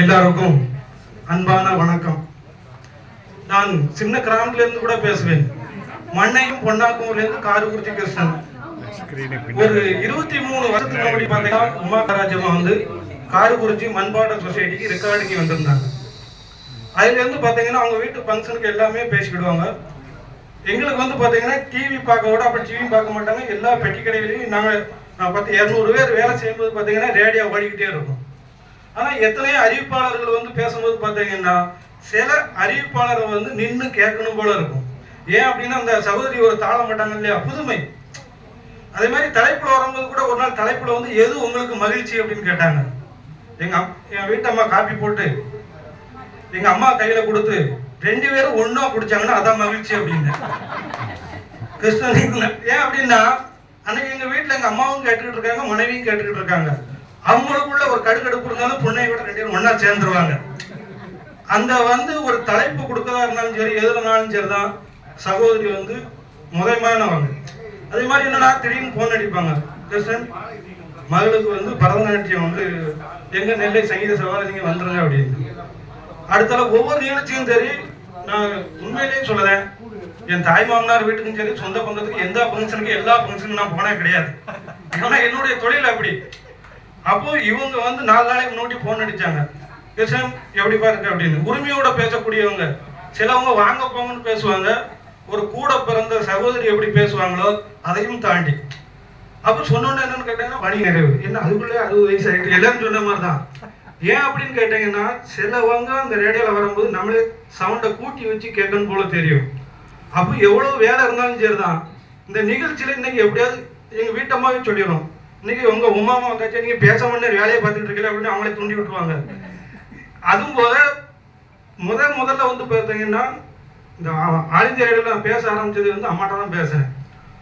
எல்லாருக்கும் அன்பான வணக்கம். நான் சின்ன கிராமத்துல இருந்து கூட பேசுவேன். மண்ணையும் பொன்னாக்கும்ல இருந்து காரக்குறிச்சி கிருஷ்ணன். ஒரு இருபத்தி மூணு வருஷத்துக்கு முன்னாடி பார்த்தீங்கன்னா உமா கராஜமா வந்து காரக்குறிச்சி மண்பாட சொசைட்டிக்கு ரெக்கார்டிங் வந்திருந்தாங்க. அதுல இருந்து பாத்தீங்கன்னா அவங்க வீட்டு ஃபங்க்ஷனுக்கு எல்லாமே பேசிக்கிடுவாங்க. எங்களுக்கு வந்து பாத்தீங்கன்னா டிவி பார்க்க விட அப்ப டிவி பார்க்க மாட்டாங்க. எல்லா பெட்டி கடைகளையும் நாங்க நான் பத்து இரநூறு பேர் வேலை செய்யும்போது பாத்தீங்கன்னா ரேடியோ ஓடிக்கிட்டே இருக்கும். ஆனா எத்தனையோ அறிவிப்பாளர்கள் வந்து பேசும்போது பாத்தீங்கன்னா சில அறிவிப்பாளர்கள் வந்து நின்று கேட்கணும் போல இருக்கும். ஏன் அப்படின்னா அந்த சகோதரி ஒரு தாள மாட்டாங்க இல்லையா? புதுமை. அதே மாதிரி தலைப்புல வரும்போது கூட ஒரு நாள் தலைப்புல வந்து எது உங்களுக்கு மகிழ்ச்சி? அப்படின்னு கேட்டாங்க. எங்க என் வீட்டம்மா காப்பி போட்டு எங்க அம்மா கையில கொடுத்து ரெண்டு பேரும் ஒன்றா குடிச்சாங்கன்னா அதான் மகிழ்ச்சி அப்படின்னு. கிருஷ்ணன் ஏன் அப்படின்னா அன்னைக்கு எங்க வீட்டுல எங்க அம்மாவும் கேட்டுக்கிட்டு இருக்காங்க மனைவியும் கேட்டுக்கிட்டு இருக்காங்க. அவங்களுக்குள்ள ஒரு கடுக்கடுப்பு இருந்தாலும் பொண்ணை விட ரெண்டு பேரும் ஒன்னா சேர்ந்துருவாங்க. அந்த வந்து ஒரு தலைப்பு கொடுக்கறதா இருந்தாலும் சரி எதுலனாலும் சரிதான். சகோதரி வந்து முதன்மையானவங்க. அதே மாதிரி என்னன்னா திடீர்னு போன் அடிப்பாங்க. கிருஷ்ணன் மகளுக்கு வந்து பரதநாட்டியம் வந்து எங்க நெல்லை சங்கீத சவால நீங்க வந்துருங்க அப்படின்னு. அடுத்தால ஒவ்வொரு நிகழ்ச்சியும் சரி நான் உண்மையிலேயே சொல்லுறேன் என் தாய் மாமனார் வீட்டுக்கும் சரி சொந்த பந்தத்துக்கு எந்த ஃபங்க்ஷனுக்கு எல்லா ஃபங்க்ஷனுக்கும் நான் போனே கிடையாது. ஏன்னா என்னுடைய தொழில் அப்படி. அப்போ இவங்க வந்து நாலு நாளைக்கு முன்னாடி போன் அடிச்சாங்க. கிருஷ்ணன் எப்படிப்பா பாருங்க? அப்படின்னு. உரிமையோட பேசக்கூடியவங்க. சிலவங்க வாங்க போங்கன்னு பேசுவாங்க. ஒரு கூட பிறந்த சகோதரி எப்படி பேசுவாங்களோ அதையும் தாண்டி. அப்போ சொன்னோன்னு என்னன்னு கேட்டாங்கன்னா வழி நிறைவு. என்ன அதுக்குள்ளே அறுபது வயசு ஆகிட்டு எல்லாரும் சொன்ன மாதிரி தான் ஏன் அப்படின்னு கேட்டீங்கன்னா சிலவங்க அந்த ரேடியோவில் வரும்போது நம்மளே சவுண்டை கூட்டி வச்சு கேட்கணும் போல தெரியும். அப்போ எவ்வளோ வேலை இருந்தாலும் சரிதான். இந்த நிகழ்ச்சியில் இன்னைக்கு எப்படியாவது எங்கள் வீட்டம்மாவே சொல்லிடும் இன்னைக்கு உங்க உமாமா வந்தாச்சு நீங்க பேச முன்னே வேலையை பார்த்துட்டு இருக்கல அப்படின்னு அவங்களே தூண்டி விட்டுருவாங்க. அதுவும் போல முத முதல்ல வந்து பார்த்தீங்கன்னா இந்த ஆ- நான் பேச ஆரம்பிச்சது வந்து அம்மாட்ட தான் பேசுறேன்.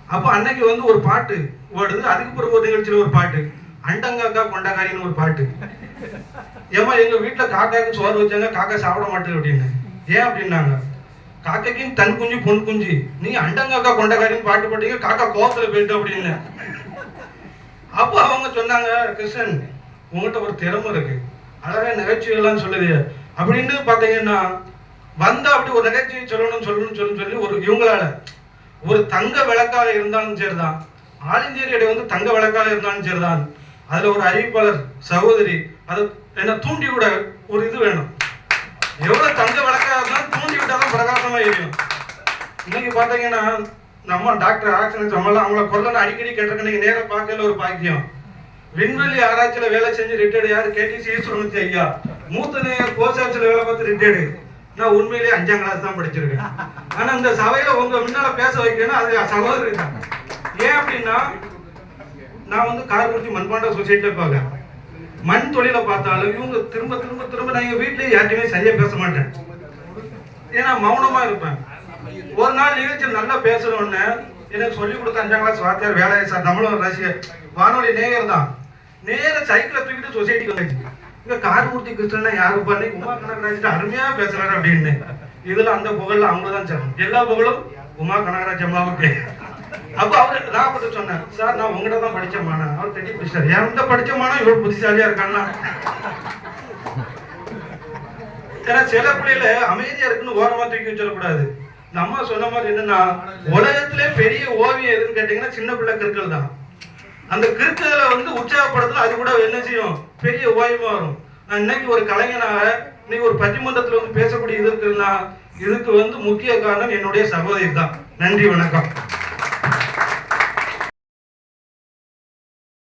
அப்போ அன்னைக்கு வந்து ஒரு பாட்டு ஓடுது. அதுக்கு பிறகு ஒரு நிகழ்ச்சியில் ஒரு பாட்டு. அண்டங்காக்கா கொண்டக்காரின்னு ஒரு பாட்டு. ஏமா எங்க வீட்டில் காக்காக்கு சோறு வச்சாங்க காக்கா சாப்பிட மாட்டேது அப்படின்னு. ஏன் அப்படின்னாங்க காக்கைக்கும் தன் குஞ்சு பொன் குஞ்சு. நீ அண்டங்காக்கா கொண்டக்காரின்னு பாட்டு போட்டீங்க காக்கா கோவத்துல போயிட்டு அப்படின்னு. அப்போ அவங்க சொன்னாங்க கிருஷ்ணன் உங்கள்கிட்ட ஒரு திறமை இருக்கு. அழகாக நிகழ்ச்சிகள்லாம் சொல்லுது. அப்படின்னு பார்த்தீங்கன்னா வந்தால் அப்படி ஒரு நிகழ்ச்சியை சொல்லணும் சொல்லணும்னு சொல்லி சொல்லி ஒரு இவங்களால ஒரு தங்க விளக்காக இருந்தாலும் சரிதான். ஆல் இந்திய ரேடியோ வந்து தங்க விளக்காக இருந்தாலும் சரிதான். அதில் ஒரு அறிவிப்பாளர் சகோதரி அது என்ன தூண்டி விட ஒரு இது வேணும். எவ்வளோ தங்க விளக்காக இருந்தாலும் தூண்டி விட்டாதான் பிரகாசமாக எரியும். இன்னைக்கு பார்த்தீங்கன்னா நம்ம டாக்டர் ஆக்சன் நம்மளாம் அவங்கள கொல்லன்னு அடிக்கடி கேட்டிருக்க நீங்க நேரா பார்க்கல ஒரு பாக்கியம். விண்வெளி ஆராய்ச்சியில வேலை செஞ்சு ரிட்டையர்டு யாரு? கேடிசி ஈஸ்வரமூர்த்தி ஐயா. மூத்த நேயர் போஸ்ட் வேலை பார்த்து ரிட்டையர்டு நான் உண்மையிலேயே அஞ்சாம் கிளாஸ் தான் படிச்சிருக்கேன். ஆனா இந்த சபையில உங்க முன்னால பேச வைக்கணும் அது சகோதரி தான். ஏன் அப்படின்னா நான் வந்து காரைக்குறிச்சி மண்பாண்ட சொசைட்டில பார்க்க மண் தொழிலை பார்த்தாலும் இவங்க திரும்ப திரும்ப திரும்ப நான் எங்க வீட்லயே யார்ட்டையுமே சரியா பேச மாட்டேன். ஏன்னா மௌனமா இருப்பேன். ஒரு நாள் நிகழ்ச்சி நல்லா பேசணும்னு எனக்கு சொல்லி கொடுத்த அஞ்சாம் கிளாஸ் வாத்தியார் வேலையை சார் நம்மளும் ரசிக வானொலி நேயர் தான். நேர சைக்கிளை தூக்கிட்டு சொசைட்டிக்கு வந்தாச்சு. இங்க கார்மூர்த்தி கிருஷ்ணன் யாரு பண்ணி உமா கனகராஜ் அருமையா பேசுறாரு அப்படின்னு. இதுல அந்த புகழ்ல அவங்க தான் சார் எல்லா புகழும் உமா கனகராஜ் அம்மாவுக்கு. அப்ப அவரு நான் மட்டும் சொன்னேன் சார் நான் உங்ககிட்ட தான் படிச்ச மானா அவர் கட்டி பிடிச்சாரு எந்த படிச்ச மானா இவ்வளவு புத்திசாலியா இருக்கான்னா? ஏன்னா சில பிள்ளைல அமைதியா இருக்குன்னு ஓரமா தூக்கி வச்சிடக்கூடாது. நம்ம சொன்ன மாதிரி என்னன்னா உலகத்திலே பெரிய ஓவியம் எதுன்னு கேட்டீங்கன்னா சின்ன பிள்ளை கிற்கள் தான். அந்த கிற்களை வந்து உற்சாகப்படுத்தல அது கூட என்ன செய்யும்? பெரிய ஓவியமா வரும். நான் இன்னைக்கு ஒரு கலைஞனாக இன்னைக்கு ஒரு பட்டிமன்றத்துல வந்து பேசக்கூடிய இது இருக்குன்னா இதுக்கு வந்து முக்கிய காரணம் என்னுடைய சகோதரி தான். நன்றி வணக்கம்.